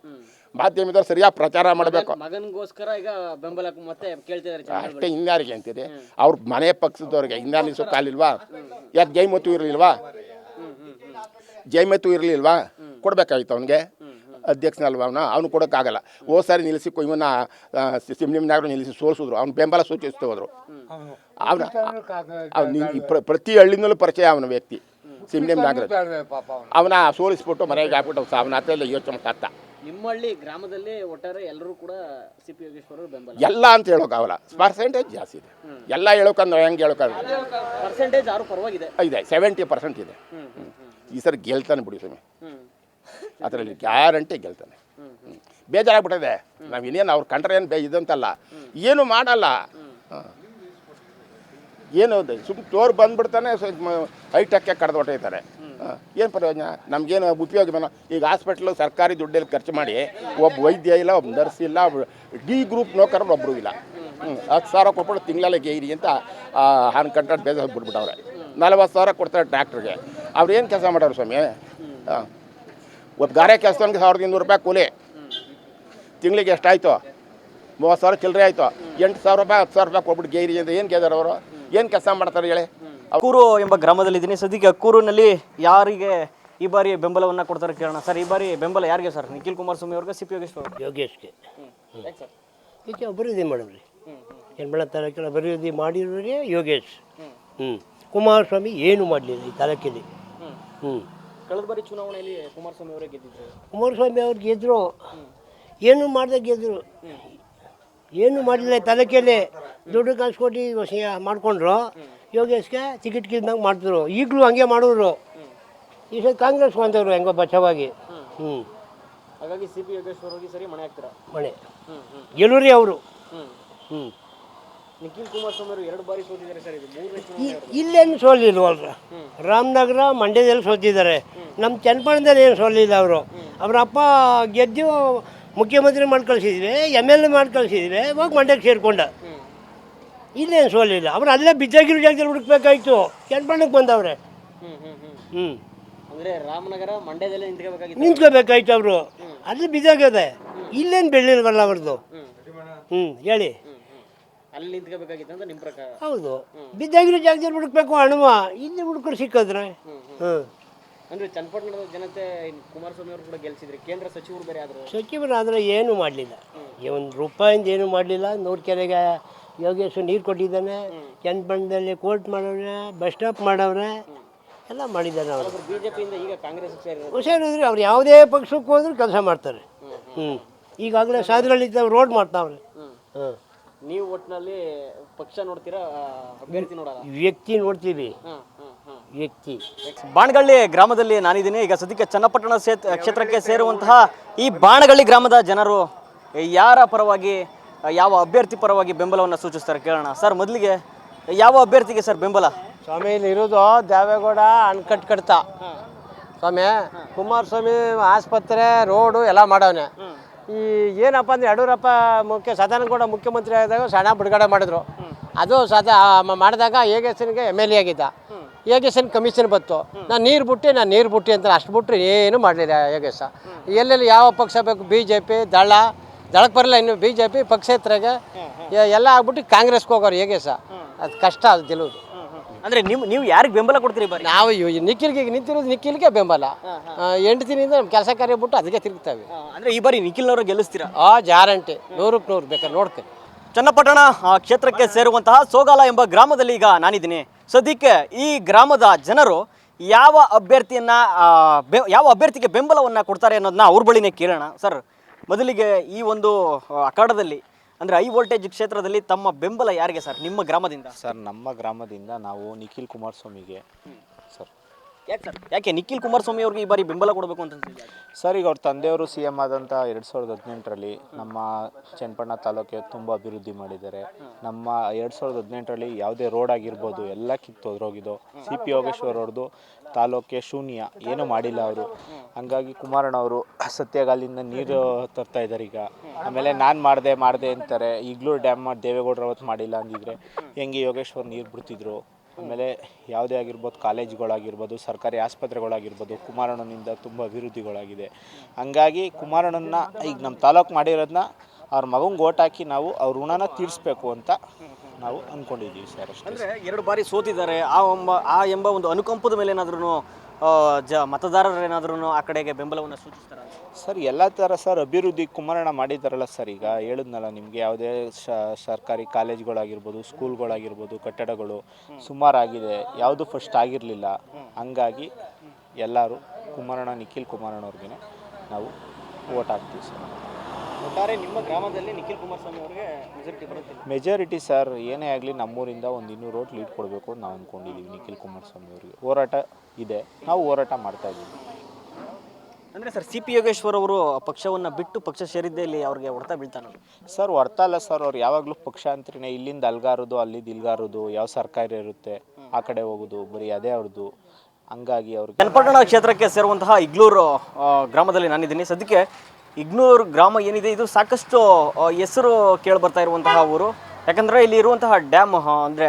[SPEAKER 10] ಮಾಧ್ಯಮದವ್ರು ಸರಿಯಾಗಿ ಪ್ರಚಾರ ಮಾಡಬೇಕು.
[SPEAKER 1] ಮಗನಿಗೋಸ್ಕರ ಈಗ ಬೆಂಬಲ ಮತ್ತೆ ಕೇಳ್ತಿದ್ದಾರೆ
[SPEAKER 10] ಅಷ್ಟೇ ಇನ್ಯಾರಿಗೆ ಅಂತಿದೆ. ಅವ್ರ ಮನೆ ಪಕ್ಷದವ್ರಿಗೆ ಇನ್ಯಾರಿಗೆ ಕಾಲಿಲ್ವಾ ಯಾಕೆ ಜೈಮತ್ತು ಇರಲಿಲ್ವಾ? ಜೈಮತ್ತು ಇರಲಿಲ್ವಾ? ಕೊಡ್ಬೇಕಾಗಿತ್ತು ಅವನಿಗೆ. ಅಧ್ಯಕ್ಷನಲ್ವಾ ಅವನ? ಅವನು ಕೊಡೋಕ್ಕಾಗಲ್ಲ. ಓ ಸಾರಿ ನಿಲ್ಲಿಸಿ ಇವನ್ನ ನಾಗರ ನಿಲ್ಲಿಸಿ ಸೋಲಿಸಿದ್ರು. ಅವ್ನು ಬೆಂಬಲ ಸೂಚಿಸ್ತು ಹೋದರು. ಅವನ ಅವ್ನು ಪ್ರತಿ ಹಳ್ಳಿನಲ್ಲೂ ಪರಿಚಯ ಅವನ ವ್ಯಕ್ತಿ. ಸಿಮ್ನಿಮ್ನಾಗರ ಅವನ. ಸೋಲಿಸ್ಬಿಟ್ಟು ಮನೆಗೆ ಹಾಕ್ಬಿಟ್ಟು ಅವನ ಹತ್ರ ಯೋಚನೆ ಮಾಡ್ತಾ.
[SPEAKER 1] ನಿಮ್ಮಳ್ಳಿ ಗ್ರಾಮದಲ್ಲಿ ಒಟ್ಟಾರೆ ಎಲ್ಲರೂ ಕೂಡ ಸಿ ಪಿ ಯೋಗೇಶ್ವರ ಬೆಂಬಲ.
[SPEAKER 10] ಎಲ್ಲ ಅಂತ ಹೇಳೋಕ್ಕಾಗಲ್ಲ ಪರ್ಸೆಂಟೇಜ್ ಜಾಸ್ತಿ ಇದೆ. ಎಲ್ಲ ಹೇಳೋಕಂದ್ರೆ ಹೆಂಗೆ ಹೇಳೋಕ್ಕಾಗಲ್ಲ
[SPEAKER 1] ಪರ್ಸೆಂಟೇಜ್ ಆರು ಪರವಾಗಿದೆ.
[SPEAKER 10] ಇದೆ. ಸೆವೆಂಟಿ ಪರ್ಸೆಂಟ್ ಇದೆ. ಈ ಸರಿ ಗೆಲ್ತಾನೆ ಬಿಡಿ ಸ್ವಾಮಿ. ಅದರಲ್ಲಿ ಗ್ಯಾರಂಟಿ ಗೆಲ್ತಾನೆ. ಹ್ಮ್. ಬೇಜಾರಾಗ್ಬಿಟ್ಟಿದೆ. ನಾವು ಇನ್ನೇನು ಅವ್ರು ಕಂಡ್ರೆ ಏನು ಬೇ ಇದಂತಲ್ಲ. ಏನು ಮಾಡಲ್ಲ. ಏನು ಸುಮ್ ತೋರ್ ಬಂದ್ಬಿಡ್ತಾನೆ ಹೈಟೆಕ್ಕೆ ಕಡ್ದು ಹೊಟ್ಟೈತಾರೆ ಏನು ಪ್ರಯೋಜನ? ನಮಗೇನು ಉಪಯೋಗ ಈಗ ಹಾಸ್ಪಿಟ್ಲು ಸರ್ಕಾರಿ ದುಡ್ಡಲ್ಲಿ ಖರ್ಚು ಮಾಡಿ ಒಬ್ಬ ವೈದ್ಯ ಇಲ್ಲ ಒಬ್ಬ ನರ್ಸ್ ಇಲ್ಲ ಡಿ ಗ್ರೂಪ್ ನೌಕರರು ಒಬ್ಬರು ಇಲ್ಲ. ಹ್ಞೂ ಹತ್ತು ಸಾವಿರ ಕೊಟ್ಬಿಟ್ಟು ತಿಂಗಳಲ್ಲೇ ಗೇರಿ ಅಂತ ಹಾನ್ ಕಂಟ್ರಾಕ್ಟ್ ಬೇಗ ಬಿಟ್ಬಿಟ್ಟವ್ರೆ ನಲವತ್ತು ಸಾವಿರ ಕೊಡ್ತಾರೆ ಟ್ರ್ಯಾಕ್ಟ್ರಿಗೆ. ಅವ್ರು ಏನು ಕೆಲಸ ಮಾಡೋರು ಸ್ವಾಮಿ? ಹಾಂ ಒಬ್ಬ ಗಾರೆ ಕೆಲಸವನ್ಗೆ ಸಾವಿರದ ಇನ್ನೂರು ರೂಪಾಯಿ ಕೂಲಿ. ತಿಂಗಳಿಗೆ ಎಷ್ಟಾಯಿತು ಮೂವತ್ತು ಸಾವಿರ ಚಿಲ್ಲರೆ ಆಯಿತು. ಎಂಟು ಸಾವಿರ ರೂಪಾಯಿ ಹತ್ತು ಸಾವಿರ ರೂಪಾಯಿ ಕೊಟ್ಬಿಟ್ಟು ಗೇರಿ ಅಂತ ಏನು ಕೇಳಿದಾರೆ ಅವರು? ಏನು ಕೆಲಸ ಮಾಡ್ತಾರೆ ಹೇಳಿ?
[SPEAKER 1] ಅಕ್ಕೂರು ಎಂಬ ಗ್ರಾಮದಲ್ಲಿದ್ದೀನಿ. ಸದ್ಯಕ್ಕೆ ಅಕ್ಕೂರಿನಲ್ಲಿ ಯಾರಿಗೆ ಈ ಬಾರಿ ಬೆಂಬಲವನ್ನ ಕೊಡ್ತಾರೆ ಕೇಳೋಣ. ಸರ್ ಈ ಬಾರಿ ಬೆಂಬಲ ಯಾರಿಗೆ ಸರ್? ನಿಖಿಲ್ ಕುಮಾರಸ್ವಾಮಿ ಅವ್ರಿಗೆ ಸಿ ಪಿ ಯೋಗೇಶ್ವರ
[SPEAKER 12] ಯೋಗೇಶ್ಗೆ. ಇದಕ್ಕೆ ಅಭಿವೃದ್ಧಿ ಮಾಡಿದ್ರಿ ಕೆಲ ತಾಲೂಕಿನ ಅಭಿವೃದ್ಧಿ ಮಾಡಿರೋರಿಗೆ ಯೋಗೇಶ್. ಹ್ಞೂ ಕುಮಾರಸ್ವಾಮಿ ಏನು ಮಾಡಲಿಲ್ಲ ಈ ತಾಲೂಕಿನಲ್ಲಿ. ಹ್ಞೂ
[SPEAKER 1] ಕಳೆದ ಬಾರಿ ಚುನಾವಣೆಯಲ್ಲಿ ಕುಮಾರಸ್ವಾಮಿ ಅವರೇ ಗೆದ್ದಿದ್ರು.
[SPEAKER 12] ಕುಮಾರಸ್ವಾಮಿ ಅವ್ರು ಗೆದ್ದರು ಏನು ಮಾಡದೆ ಗೆದ್ದರು ಏನು ಮಾಡಿಲ್ಲ ತಲಕೆಯಲ್ಲಿ ದುಡ್ಡು ಕಳ್ಸ್ಕೊಟ್ಟು ಕೊಟ್ಟು ಮಾಡಿಕೊಂಡ್ರು. ಯೋಗೇಶ್ಗೆ ಟಿಕೆಟ್ ಕಿಲ್ದಂಗೆ ಮಾಡಿದ್ರು. ಈಗಲೂ ಹಂಗೆ ಮಾಡೋರು. ಈ ಸಲ ಕಾಂಗ್ರೆಸ್ ಬಂದವರು ಹೆಂಗೋ ಬಚಾವಾಗಿ. ಹ್ಞೂ
[SPEAKER 1] ಹಾಗಾಗಿ ಸಿ ಪಿ ಯೋಗೇಶ್ವರ ಹೋಗಿ ಸರಿ ಮನೆ ಹಾಕ್ತಾರೆ?
[SPEAKER 12] ಮನೆ ಗೆಲುವ್ರಿ ಅವರು. ಹ್ಞೂ
[SPEAKER 1] ನಿಖಿಲ್ ಕುಮಾರಸ್ವಾಮಿ ಎರಡು ಬಾರಿ ಸೋತಿದ್ದಾರೆ ಸರ್ ಇದು
[SPEAKER 12] ಇಲ್ಲೇನು ಸೋಲಿಲ್ವಲ್ರ? ರಾಮನಗರ ಮಂಡ್ಯದಲ್ಲಿ ಸೋತಿದ್ದಾರೆ. ನಮ್ಮ ಚನ್ನಪಣದಲ್ಲಿ ಏನು ಸೋಲಿಲ್ಲ ಅವರು. ಅವರ ಅಪ್ಪ ಗೆದ್ದು ಮುಖ್ಯಮಂತ್ರಿ ಮಾಡಿ ಕಳಿಸಿದ್ವಿ ಎಂ ಎಲ್ ಎ ಮಾಡಿ ಕಳಿಸಿದ್ವಿ ಹೋಗಿ ಮಂಡ್ಯಕ್ಕೆ ಸೇರಿಕೊಂಡ. ಇಲ್ಲೇನು ಸೋಲಿಲ್ಲ. ಅವ್ರು ಅಲ್ಲೇ ಬಿದ್ದಾಗಿರೋ ಜಾಗದಲ್ಲಿ ಹುಡುಕ್ಬೇಕಾಯ್ತು. ಕೆಂಪಣ್ಣಕ್ಕೆ ಬಂದವ್ರೆ. ಹ್ಞೂ
[SPEAKER 1] ಅಂದ್ರೆ ರಾಮನಗರ ಮಂಡ್ಯದಲ್ಲೇ ನಿಂತ್ಕೋಬೇಕಾಗಿತ್ತು.
[SPEAKER 12] ನಿಂತ್ಕೋಬೇಕಾಯ್ತು ಅವರು. ಅಲ್ಲಿ ಬಿದ್ದಾಗದೆ ಇಲ್ಲೇನು ಬೆಳ್ಳಿಲ್ವಲ್ಲ ಅವ್ರದ್ದು ಹ್ಞೂ ಹೇಳಿ.
[SPEAKER 1] ಅಲ್ಲಿ ನಿಂತ್ಕೋಬೇಕಾಗಿತ್ತು ಅಂತ ನಿಮ್ಮ ಪ್ರಕಾರ.
[SPEAKER 12] ಹೌದು. ಬಿದ್ದಾಗಿರೋ ಜಾಗದಲ್ಲಿ ಹುಡುಕ್ಬೇಕು ಹಣವ ಇಲ್ಲಿ ಹುಡುಕರು ಸಿಕ್ಕಿದ್ರೆ. ಹ್ಞೂ
[SPEAKER 1] ಅಂದ್ರೆ ಚನ್ನಪಟ್ಟಣದ ಜನತೆ ಕುಮಾರಸ್ವಾಮಿ ಅವರು ಕೂಡ ಗೆಲ್ಸಿದ್ರು ಕೇಂದ್ರ ಸಚಿವರು ಬೇರೆ ಆದ್ರು?
[SPEAKER 12] ಸಚಿವರಾದರೆ ಏನೂ ಮಾಡಲಿಲ್ಲ. ಒಂದು ರೂಪಾಯಿಂದ ಏನೂ ಮಾಡಲಿಲ್ಲ. ನೂರು ಕೆರೆಗೆ ಯೋಗೇಶ್ ನೀರು ಕೊಟ್ಟಿದ್ದಾನೆ. ಚನ್ನಪಟ್ಟಣದಲ್ಲಿ ಕೋರ್ಟ್ ಮಾಡವ್ರೆ ಬಸ್ ಸ್ಟಾಪ್ ಮಾಡವ್ರೆ ಎಲ್ಲ ಮಾಡಿದ್ದಾನೆ ಅವರು.
[SPEAKER 1] ಬಿಜೆಪಿಯಿಂದ ಈಗ ಕಾಂಗ್ರೆಸ್
[SPEAKER 12] ಹುಷಾರಿದ್ರೆ ಅವ್ರು ಯಾವುದೇ ಪಕ್ಷಕ್ಕೆ ಹೋದ್ರೂ ಕೆಲಸ ಮಾಡ್ತಾರೆ. ಹ್ಞೂ ಈಗಾಗಲೇ ಸಾಧುಗಳಿದ್ದಾವೆ ರೋಡ್ ಮಾಡ್ತಾವ್ರೆ. ಹಾಂ
[SPEAKER 1] ನೀವು ಒಟ್ಟಿನಲ್ಲಿ ಪಕ್ಷ ನೋಡ್ತೀರಾ? ಅಭ್ಯರ್ಥಿ ನೋಡಲ್ಲ?
[SPEAKER 12] ವ್ಯಕ್ತಿ ನೋಡ್ತೀವಿ. ವ್ಯಕ್ತಿ
[SPEAKER 1] ಬಾಣಗಳ್ಳಿ ಗ್ರಾಮದಲ್ಲಿ ನಾನಿದ್ದೀನಿ. ಈಗ ಸದ್ಯಕ್ಕೆ ಚನ್ನಪಟ್ಟಣ ಸೇತ್- ಕ್ಷೇತ್ರಕ್ಕೆ ಸೇರುವಂತಹ ಈ ಬಾಣಗಳ್ಳಿ ಗ್ರಾಮದ ಜನರು ಯಾರ ಪರವಾಗಿ ಯಾವ ಅಭ್ಯರ್ಥಿ ಪರವಾಗಿ ಬೆಂಬಲವನ್ನು ಸೂಚಿಸ್ತಾರೆ ಕೇಳೋಣ. ಸರ್ ಮೊದಲಿಗೆ ಯಾವ ಅಭ್ಯರ್ಥಿಗೆ ಸರ್ ಬೆಂಬಲ?
[SPEAKER 5] ಸ್ವಾಮಿ ಇಲ್ಲಿ ಇರೋದು ದೇವೇಗೌಡ ಅಣ್ಕಟ್ ಕಡ್ತ ಸ್ವಾಮಿ ಕುಮಾರಸ್ವಾಮಿ ಆಸ್ಪತ್ರೆ ರೋಡು ಎಲ್ಲ ಮಾಡವನೆ. ಈ ಏನಪ್ಪ ಅಂದ್ರೆ ಯಡಿಯೂರಪ್ಪ ಮುಖ್ಯ ಸದಾನಗೌಡ ಮುಖ್ಯಮಂತ್ರಿ ಆದಾಗ ಸಣ್ಣ ಬಿಡುಗಡೆ ಮಾಡಿದ್ರು. ಅದು ಸದಾ ಮಾಡಿದಾಗ ಮಾಡಿದಾಗ ಸಿನಿಗೆ ಎಂ ಎಲ್ ಎ ಆಗಿದ್ದ. ಯೋಗೇಶನ್ ಕಮಿಷನ್ ಬಂತು. ನಾನು ನೀರು ಬಿಟ್ಟು ನಾನು ನೀರು ಬಿಟ್ಟು ಅಂತ ಅಷ್ಟು ಬಿಟ್ಟರೆ ಏನು ಮಾಡಲಿಲ್ಲ ಯೋಗೇಶ. ಎಲ್ಲೆಲ್ಲಿ ಯಾವ ಪಕ್ಷ ಬೇಕು ಬಿ ಜೆ ಪಿ ದಳ ದಳಕ್ಕೆ ಬರಲ್ಲ ಇನ್ನು ಬಿ ಜೆ ಪಿ ಪಕ್ಷೇತರಿಗೆ ಎಲ್ಲ ಆಗ್ಬಿಟ್ಟು ಕಾಂಗ್ರೆಸ್ಗೆ ಹೋಗೋರು ಯೋಗೇಶ. ಅದು ಕಷ್ಟ ಅದು ಗೆಲುವುದು
[SPEAKER 1] ಅಂದರೆ ನೀವು ನೀವು ಯಾರಿಗೆ ಬೆಂಬಲ ಕೊಡ್ತೀರಿ ಬರೀ?
[SPEAKER 5] ನಾವು ನಿಖಿಲ್ಗೆ ಈಗ ನಿಂತಿರೋದು ನಿಖಿಲ್ಗೆ ಬೆಂಬಲ. ಎಂಟು ದಿನದಿಂದ ನಮ್ಮ ಕೆಲಸ ಕಾರ್ಯ ಬಿಟ್ಟು ಅದಕ್ಕೆ ತಿರುಗ್ತೇವೆ.
[SPEAKER 1] ಅಂದರೆ ಈ ಬಾರಿ ನಿಖಿಲ್ನವರು ಗೆಲ್ಲಿಸ್ತೀರಾ?
[SPEAKER 5] ಆ ಜಾರಂಟಿ ನೂರಕ್ಕೆ ನೂರು ಬೇಕಾದ್ರೆ ನೋಡ್ತೀನಿ.
[SPEAKER 1] ಚನ್ನಪಟ್ಟಣ ಕ್ಷೇತ್ರಕ್ಕೆ ಸೇರುವಂತಹ ಸೋಗಾಲ ಎಂಬ ಗ್ರಾಮದಲ್ಲಿ ಈಗ ನಾನಿದ್ದೀನಿ. ಸದ್ಯಕ್ಕೆ ಈ ಗ್ರಾಮದ ಜನರು ಯಾವ ಅಭ್ಯರ್ಥಿಯನ್ನ ಯಾವ ಅಭ್ಯರ್ಥಿಗೆ ಬೆಂಬಲವನ್ನ ಕೊಡ್ತಾರೆ ಅನ್ನೋದನ್ನ ಅವ್ರ ಬಳಿನೇ ಕೇಳೋಣ. ಸರ್, ಮೊದಲಿಗೆ ಈ ಒಂದು ಅಖಾಡದಲ್ಲಿ, ಅಂದ್ರೆ ಹೈ ವೋಲ್ಟೇಜ್ ಕ್ಷೇತ್ರದಲ್ಲಿ ತಮ್ಮ ಬೆಂಬಲ ಯಾರಿಗೆ ಸರ್, ನಿಮ್ಮ ಗ್ರಾಮದಿಂದ?
[SPEAKER 2] ಸರ್, ನಮ್ಮ ಗ್ರಾಮದಿಂದ ನಾವು ನಿಖಿಲ್ ಕುಮಾರಸ್ವಾಮಿಗೆ
[SPEAKER 1] ಯಾಕೆ ಸರ್? ಯಾಕೆ ನಿಖಿಲ್ ಕುಮಾರಸ್ವಾಮಿ ಅವ್ರಿಗೆ ಈ ಬಾರಿ ಬೆಂಬಲ ಕೊಡಬೇಕು ಅಂತ?
[SPEAKER 2] ಸರ್, ಈಗ ಅವ್ರ ತಂದೆಯವರು ಸಿ ಎಂ ಆದಂಥ ಎರಡು ಸಾವಿರದ ಹದಿನೆಂಟರಲ್ಲಿ ನಮ್ಮ ಚನ್ನಪಣ್ಣ ತಾಲೂಕಿಗೆ ತುಂಬ ಅಭಿವೃದ್ಧಿ ಮಾಡಿದ್ದಾರೆ. ನಮ್ಮ ಎರಡು ಸಾವಿರದ ಹದಿನೆಂಟರಲ್ಲಿ ಯಾವುದೇ ರೋಡ್ ಆಗಿರ್ಬೋದು, ಎಲ್ಲ ಕಿತ್ತೋದ್ರೋಗಿದ್ದು ಸಿ ಪಿ ಯೋಗೇಶ್ವರ್ ಅವ್ರದ್ದು ತಾಲೂಕೆ ಶೂನ್ಯ, ಏನೂ ಮಾಡಿಲ್ಲ ಅವರು. ಹಂಗಾಗಿ ಕುಮಾರಣ್ಣ ಅವರು ಸತ್ಯಗಾಲಿಂದ ನೀರು ತರ್ತಾ ಇದ್ದಾರೆ ಈಗ. ಆಮೇಲೆ ನಾನು ಮಾಡಿದೆ ಮಾಡಿದೆ ಅಂತಾರೆ. ಈಗಲೂ ಡ್ಯಾಮ್ ಮಾಡಿ ದೇವೇಗೌಡರು ಅವತ್ತು ಮಾಡಿಲ್ಲ ಅಂದಿದ್ರೆ ಹೆಂಗೆ ಯೋಗೇಶ್ವರ್ ನೀರು ಬಿಡ್ತಿದ್ರು? ಆಮೇಲೆ ಯಾವುದೇ ಆಗಿರ್ಬೋದು ಕಾಲೇಜ್ಗಳಾಗಿರ್ಬೋದು, ಸರ್ಕಾರಿ ಆಸ್ಪತ್ರೆಗಳಾಗಿರ್ಬೋದು, ಕುಮಾರಣ್ಣನಿಂದ ತುಂಬ ಅಭಿವೃದ್ಧಿಗಳಾಗಿದೆ. ಹಂಗಾಗಿ ಕುಮಾರಣ್ಣನ ಈಗ ನಮ್ಮ ತಾಲೂಕು ಮಾಡಿರೋದನ್ನ ಅವ್ರ ಮಗಂಗೆ ಓಟ್ ಹಾಕಿ ನಾವು ಅವ್ರ ಋಣನ ತೀರಿಸ್ಬೇಕು ಅಂತ ನಾವು ಅಂದ್ಕೊಂಡಿದ್ದೀವಿ ಸರ್ ಅಷ್ಟೇ.
[SPEAKER 1] ಅಂದ್ರೆ ಎರಡು ಬಾರಿ ಸೋತಿದ್ದಾರೆ ಆ ಒಂಬ ಆ ಎಂಬ ಒಂದು ಅನುಕಂಪದ ಮೇಲೆ ಏನಾದ್ರೂ ಜ ಮತದಾರರು ಏನಾದ್ರೂ ಆ ಕಡೆಗೆ ಬೆಂಬಲವನ್ನು ಸೂಚಿಸ್ತಾರೆ?
[SPEAKER 2] ಸರ್ ಎಲ್ಲ ಥರ ಸರ್ ಅಭಿವೃದ್ಧಿ ಕುಮಾರಣ್ಣ ಮಾಡಿದ್ದಾರಲ್ಲ ಸರ್ ಈಗ ಹೇಳಿದ್ನಲ್ಲ ನಿಮಗೆ ಯಾವುದೇ ಶ ಸರ್ಕಾರಿ ಕಾಲೇಜ್ಗಳಾಗಿರ್ಬೋದು ಸ್ಕೂಲ್ಗಳಾಗಿರ್ಬೋದು ಕಟ್ಟಡಗಳು ಸುಮಾರಾಗಿದೆ ಯಾವುದು ಫಸ್ಟ್ ಆಗಿರಲಿಲ್ಲ. ಹಂಗಾಗಿ ಎಲ್ಲರೂ ಕುಮಾರಣ್ಣ ನಿಖಿಲ್ ಕುಮಾರಣ್ಣವ್ರಿಗೆ ನಾವು ಓಟ್ ಹಾಕ್ತೀವಿ ಸರ್.
[SPEAKER 1] ಒಟ್ಟಾರೆ ನಿಮ್ಮ ಗ್ರಾಮದಲ್ಲಿ ನಿಖಿಲ್ ಕುಮಾರಸ್ವಾಮಿ ಅವರಿಗೆ ಮೆಜಾರಿಟಿ ಬರುತ್ತೆ.
[SPEAKER 2] ಮೆಜಾರಿಟಿ ಸರ್ ಏನೇ ಆಗಲಿ ನಮ್ಮೂರಿಂದ ಒಂದು ಇನ್ನೂರು ರೋಟ್ ಲೀಡ್ ಕೊಡಬೇಕು ಅಂತ ನಾವು ಅಂದ್ಕೊಂಡಿದ್ದೀವಿ ನಿಖಿಲ್ ಕುಮಾರಸ್ವಾಮಿ ಅವರಿಗೆ. ಹೋರಾಟ ಇದೆ. ನಾವು ಹೋರಾಟ ಮಾಡ್ತಾ ಇದ್ದೀವಿ
[SPEAKER 1] ಅಂದರೆ ಸರ್ ಸಿ ಪಿ ಯೋಗೇಶ್ವರ್ ಅವರು ಪಕ್ಷವನ್ನು ಬಿಟ್ಟು ಪಕ್ಷ ಸೇರಿದ್ದೇ ಇಲ್ಲಿ ಅವ್ರಿಗೆ ಹೊರತಾ ಬೀಳ್ತಾನೆ
[SPEAKER 2] ಸರ್ ಹೊರ್ತ ಅಲ್ಲ ಸರ್ ಅವ್ರು. ಯಾವಾಗಲೂ ಪಕ್ಷಾಂತರನೇ ಇಲ್ಲಿಂದ ಅಲ್ಗಾರೋದು ಅಲ್ಲಿಂದ ಇಲ್ಗಾರೋದು ಯಾವ ಸರ್ಕಾರ ಇರುತ್ತೆ ಆ ಕಡೆ ಹೋಗೋದು ಬರೀ ಅದೇ ಅವ್ರದ್ದು ಹಂಗಾಗಿ ಅವ್ರಿಗೆ
[SPEAKER 1] ಚನ್ನಪಟ್ಟಣ ಕ್ಷೇತ್ರಕ್ಕೆ ಸೇರುವಂತಹ ಇಗ್ಲೂರು ಆ, ಗ್ರಾಮದಲ್ಲಿ ನಾನಿದ್ದೀನಿ. ಸದ್ಯಕ್ಕೆ ಇಗ್ನೂರು ಗ್ರಾಮ ಏನಿದೆ ಇದು ಸಾಕಷ್ಟು ಹೆಸರು ಕೇಳಿ ಬರ್ತಾ ಇರುವಂತಹ ಊರು. ಯಾಕಂದ್ರೆ ಇಲ್ಲಿ ಇರುವಂತಹ ಡ್ಯಾಮ್ ಅಂದರೆ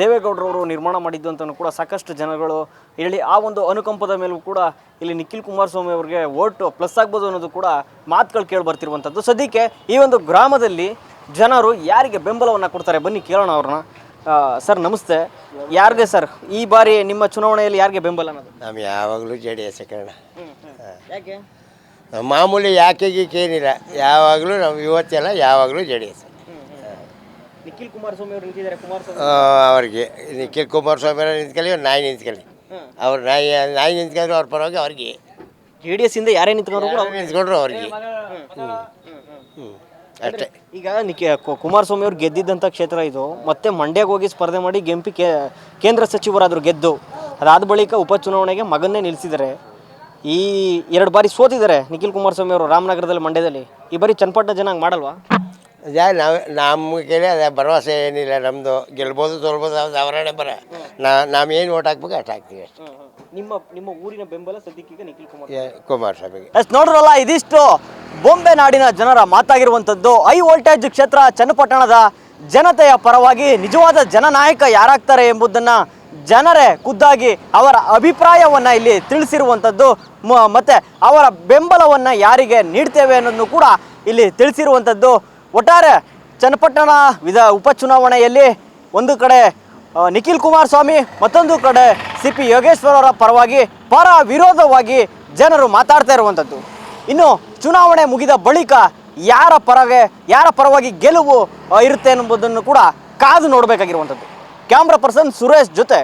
[SPEAKER 1] ದೇವೇಗೌಡರವರು ನಿರ್ಮಾಣ ಮಾಡಿದ್ದು ಅಂತಲೂ ಕೂಡ ಸಾಕಷ್ಟು ಜನಗಳು ಹೇಳಿ ಆ ಒಂದು ಅನುಕಂಪದ ಮೇಲೂ ಕೂಡ ಇಲ್ಲಿ ನಿಖಿಲ್ ಕುಮಾರಸ್ವಾಮಿ ಅವರಿಗೆ ಓಟ್ ಪ್ಲಸ್ ಆಗ್ಬೋದು ಅನ್ನೋದು ಕೂಡ ಮಾತುಗಳು ಕೇಳಿ ಬರ್ತಿರುವಂಥದ್ದು ಸದ್ಯಕ್ಕೆ ಈ ಒಂದು ಗ್ರಾಮದಲ್ಲಿ ಜನರು ಯಾರಿಗೆ ಬೆಂಬಲವನ್ನು ಕೊಡ್ತಾರೆ? ಬನ್ನಿ ಕೇಳೋಣ ಅವ್ರನ್ನ. ಸರ್ ನಮಸ್ತೆ. ಯಾರಿಗೆ ಸರ್? ಈ ಬಾರಿ ನಿಮ್ಮ ಚುನಾವಣೆಯಲ್ಲಿ ಯಾರಿಗೆ ಬೆಂಬಲ ಅನ್ನೋದು?
[SPEAKER 12] ನಾವು ಯಾವಾಗಲೂ ಜೆ ಡಿ ಎಸ್
[SPEAKER 1] ಯಾಕೆ?
[SPEAKER 12] ಮಾಮೂಲಿ ಯಾಕೆ ಗೀಕೆ ಏನಿಲ್ಲ. ಯಾವಾಗಲೂ ನಮ್ಮ ಯುವತಿಯಲ್ಲ ಯಾವಾಗಲೂ J D S
[SPEAKER 1] Nikhil Kumaraswamy ಅವರು ನಿಂತಿದ್ದಾರೆ. ಕುಮಾರಸ್ವಾಮಿ
[SPEAKER 12] ಅವ್ರಿಗೆ. ನಿಖಿಲ್ ಕುಮಾರಸ್ವಾಮಿ ಅವ್ರು ನಿಂತ್ಕೊಳ್ಳಿ ಅವ್ರು ನಾಯಿ ನಿಂತ್ಕೊಳ್ಳಿ. ಅವ್ರು ನಾಯಿ ನಾಯಿ ನಿಂತ್ಕೊಂಡ್ರು ಅವ್ರ ಪರವಾಗಿ ಅವ್ರಿಗೆ.
[SPEAKER 1] ಜೆ ಡಿ ಎಸ್ ಇಂದ ಯಾರೇ ನಿಂತ್ಕೊಂಡ್ರು ಕೂಡ
[SPEAKER 12] ಯಾರು ನಿಂತ್ಕೊಂಡ್ರು ಅವ್ರಿಗೆ. ಹ್ಞೂ ಅಷ್ಟೇ.
[SPEAKER 1] ಈಗ ನಿಖಿ ಕುಮಾರಸ್ವಾಮಿ ಅವ್ರು ಗೆದ್ದಿದ್ದಂಥ ಕ್ಷೇತ್ರ ಇದು. ಮತ್ತೆ ಮಂಡ್ಯಗೆ ಹೋಗಿ ಸ್ಪರ್ಧೆ ಮಾಡಿ ಗೆಂಪಿ ಕೇಂದ್ರ ಸಚಿವರಾದರು ಗೆದ್ದು ಅದಾದ ಬಳಿಕ ಉಪಚುನಾವಣೆಗೆ ಮಗನ್ನೇ ನಿಲ್ಲಿಸಿದ್ದಾರೆ ಈ ಎರಡು ಬಾರಿ ಸೋತಿದ್ದಾರೆ ನಿಖಿಲ್ ಕುಮಾರಸ್ವಾಮಿ ಅವರು ರಾಮನಗರದಲ್ಲಿ ಮಂಡ್ಯದಲ್ಲಿ. ಈ ಬಾರಿ ಚನ್ನಪಟ್ಟಣ ಜನ ಹಂಗೆ ಮಾಡಲ್ವಾ?
[SPEAKER 12] ಯಾ ನಾವು ನಮ್ಮ ಕೈಲಿ ಅದೇ ಭರವಸೆ ಏನಿಲ್ಲ ನಮ್ಮದು ಗೆಲ್ಬೋದು ಸೋಲ್ಬೋದು ಅವರೇ ಬರ. ನಾ ನಾವು ಏನು ಓಟ್ ಹಾಕ್ಬೇಕು ಅಷ್ಟು ಹಾಕ್ತೀವಿ ಅಷ್ಟೇ.
[SPEAKER 1] ನಿಮ್ಮ ನಿಮ್ಮ ಊರಿನ ಬೆಂಬಲ ಸದ್ಯಕ್ಕೀಗ ನಿಖಿಲ್ ಕುಮಾರ್
[SPEAKER 12] ಏ, ಕುಮಾರಸ್ವಾಮಿಗೆ.
[SPEAKER 1] ಎಸ್ ನೋಡ್ರಲ್ಲ ಇದಿಷ್ಟು ಬೊಂಬೆ ನಾಡಿನ ಜನರ ಮಾತಾಗಿರುವಂಥದ್ದು. ಹೈ ವೋಲ್ಟೇಜ್ ಕ್ಷೇತ್ರ ಚನ್ನಪಟ್ಟಣದ ಜನತೆಯ ಪರವಾಗಿ ನಿಜವಾದ ಜನನಾಯಕ ಯಾರಾಗ್ತಾರೆ ಎಂಬುದನ್ನ ಜನರೇ ಖುದ್ದಾಗಿ ಅವರ ಅಭಿಪ್ರಾಯವನ್ನು ಇಲ್ಲಿ ತಿಳಿಸಿರುವಂಥದ್ದು ಮತ್ತು ಅವರ ಬೆಂಬಲವನ್ನು ಯಾರಿಗೆ ನೀಡ್ತೇವೆ ಅನ್ನೋದನ್ನು ಕೂಡ ಇಲ್ಲಿ ತಿಳಿಸಿರುವಂಥದ್ದು ಒಟ್ಟಾರೆ ಚನ್ನಪಟ್ಟಣ ವಿಧ ಉಪಚುನಾವಣೆಯಲ್ಲಿ ಒಂದು ಕಡೆ ನಿಖಿಲ್ ಕುಮಾರಸ್ವಾಮಿ, ಮತ್ತೊಂದು ಕಡೆ ಸಿ ಪಿ ಯೋಗೇಶ್ವರರ ಪರವಾಗಿ ಪರ ವಿರೋಧವಾಗಿ ಜನರು ಮಾತಾಡ್ತಾ ಇರುವಂಥದ್ದು ಇನ್ನು ಚುನಾವಣೆ ಮುಗಿದ ಬಳಿಕ ಯಾರ ಪರಗೆ ಯಾರ ಪರವಾಗಿ ಗೆಲುವು ಇರುತ್ತೆ ಎಂಬುದನ್ನು ಕೂಡ ಕಾದು ನೋಡಬೇಕಾಗಿರುವಂಥದ್ದು ಕ್ಯಾಮ್ರಾ ಪರ್ಸನ್ ಸುರೇಶ್ ಜೊತೆ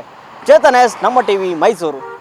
[SPEAKER 1] ಚೇತನ್ ನಮ್ಮ ಟಿವಿ ಮೈಸೂರು.